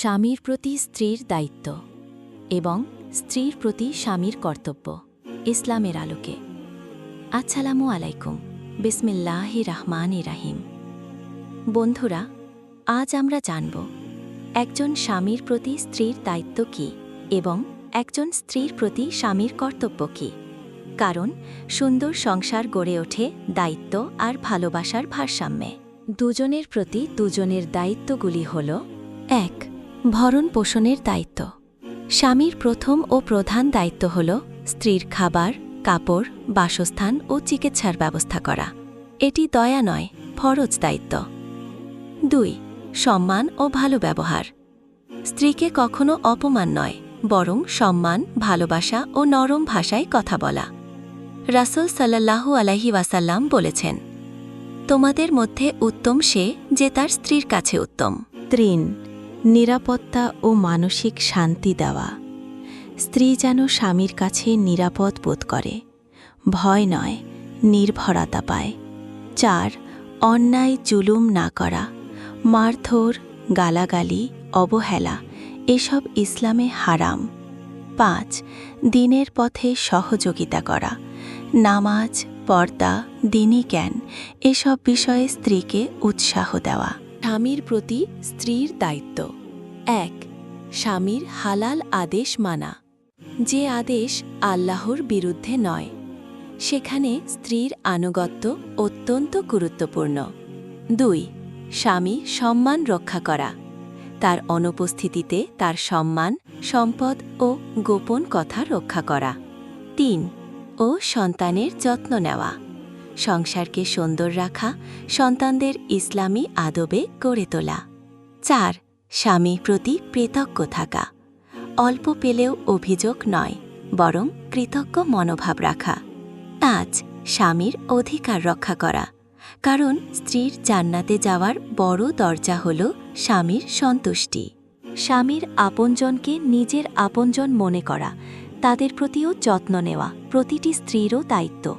স্বামীর প্রতি স্ত্রীর দায়িত্ব এবং স্ত্রীর প্রতি স্বামীর কর্তব্য। ইসলামের আলোকে। আসসালামু আলাইকুম। বিসমিল্লাহ রহমান রাহিম। বন্ধুরা, আজ আমরা জানব, একজন স্বামীর প্রতি স্ত্রীর দায়িত্ব কী এবং একজন স্ত্রীর প্রতি স্বামীর কর্তব্য কী? কারণ সুন্দর সংসার গড়ে ওঠে দায়িত্ব আর ভালোবাসার ভারসাম্যে। দুজনের প্রতি দুজনের দায়িত্বগুলি হল, এক ভরণ পোষণের দায়িত্ব। স্বামীর প্রথম ও প্রধান দায়িত্ব হল স্ত্রীর খাবার, কাপড়, বাসস্থান ও চিকিৎসার ব্যবস্থা করা। এটি দয়া নয়, ফরজ দায়িত্ব। দুই, সম্মান ও ভালো ব্যবহার। স্ত্রীকে কখনো অপমান নয়, বরং সম্মান, ভালোবাসা ও নরম ভাষায় কথা বলা। রাসুল সাল্লাল্লাহু আলাহি ওয়াসাল্লাম বলেছেন, তোমাদের মধ্যে উত্তম সে যে তার স্ত্রীর কাছে উত্তম। ত্রিন নিরাপত্তা ও মানসিক শান্তি দেওয়া। স্ত্রী যেন স্বামীর কাছে নিরাপদ বোধ করে। ভয় নয়, নির্ভরতা পায়। চার, অন্যায় জুলুম না করা। মারধর, গালাগালি, অবহেলা, এসব ইসলামে হারাম। পাঁচ, দিনের পথে সহযোগিতা করা। নামাজ, পর্দা, দিনী জ্ঞান, এসব বিষয়ে স্ত্রীকে উৎসাহ দেওয়া। স্বামীর প্রতি স্ত্রীর দায়িত্ব। এক, স্বামীর হালাল আদেশ মানা। যে আদেশ আল্লাহর বিরুদ্ধে নয়, সেখানে স্ত্রীর আনুগত্য অত্যন্ত গুরুত্বপূর্ণ। দুই, স্বামী সম্মান রক্ষা করা। তার অনুপস্থিতিতে তার সম্মান, সম্পদ ও গোপন কথা রক্ষা করা। তিন, ও সন্তানের যত্ন নেওয়া। সংসারকে সুন্দর রাখা, সন্তানদের ইসলামী আদবে গড়ে তোলা। চার স্বামী প্রতি কৃতজ্ঞ থাকা। অল্প পেলেও অভিযোগ নয়, বরং কৃতজ্ঞ মনোভাব রাখা। পাঁচ, স্বামীর অধিকার রক্ষা করা। কারণ স্ত্রীর জান্নাতে যাওয়ার বড় দরজা হল স্বামীর সন্তুষ্টি। স্বামীর আপনজনকে নিজের আপনজন মনে করা, তাদের প্রতিও যত্ন নেওয়া, প্রতিটি স্ত্রীরও দায়িত্ব।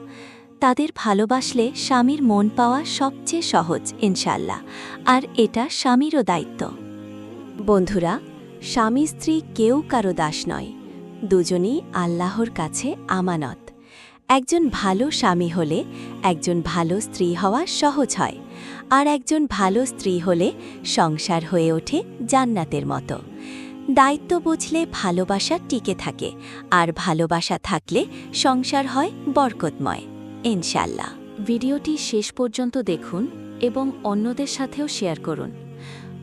তাদের ভালোবাসলে স্বামীর মন পাওয়া সবচেয়ে সহজ ইনশাল্লাহ আর এটা স্বামীরও দায়িত্ব। বন্ধুরা, স্বামী স্ত্রী কেউ কারও দাস নয়। দুজনই আল্লাহর কাছে আমানত। একজন ভালো স্বামী হলে একজন ভালো স্ত্রী হওয়া সহজ হয়। আর একজন ভালো স্ত্রী হলে সংসার হয়ে ওঠে জান্নাতের মতো। দায়িত্ব বুঝলে ভালোবাসা টিকে থাকে। আর ভালোবাসা থাকলে সংসার হয় বরকতময়। ইনশাল্লাহ ভিডিওটি শেষ পর্যন্ত দেখুন এবং অন্যদের সাথেও শেয়ার করুন।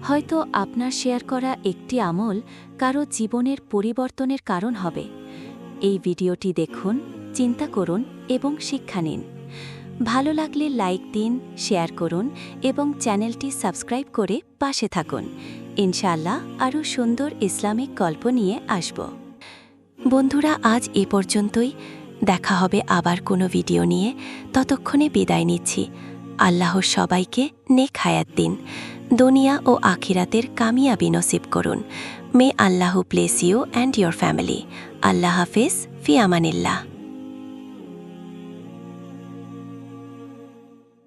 হয়তো আপনার শেয়ার করা একটি আমল কারও জীবনের পরিবর্তনের কারণ হবে। এই ভিডিওটি দেখুন, চিন্তা করুন এবং শিক্ষা নিন। ভালো লাগলে লাইক দিন, শেয়ার করুন এবং চ্যানেলটি সাবস্ক্রাইব করে পাশে থাকুন। ইনশাল্লাহ আরও সুন্দর ইসলামিক গল্প নিয়ে আসব। বন্ধুরা, আজ এ পর্যন্তই। দেখা হবে আবার কোনো ভিডিও নিয়ে। ততক্ষণে বিদায় নিচ্ছি। আল্লাহর সবাইকে নেক হায়াত দিন। দুনিয়া ও আখিরাতের কামিয়াবি নসিব করুন। May Allah bless you and your family Allah হাফিজ, ফি আমানিল্লাহ।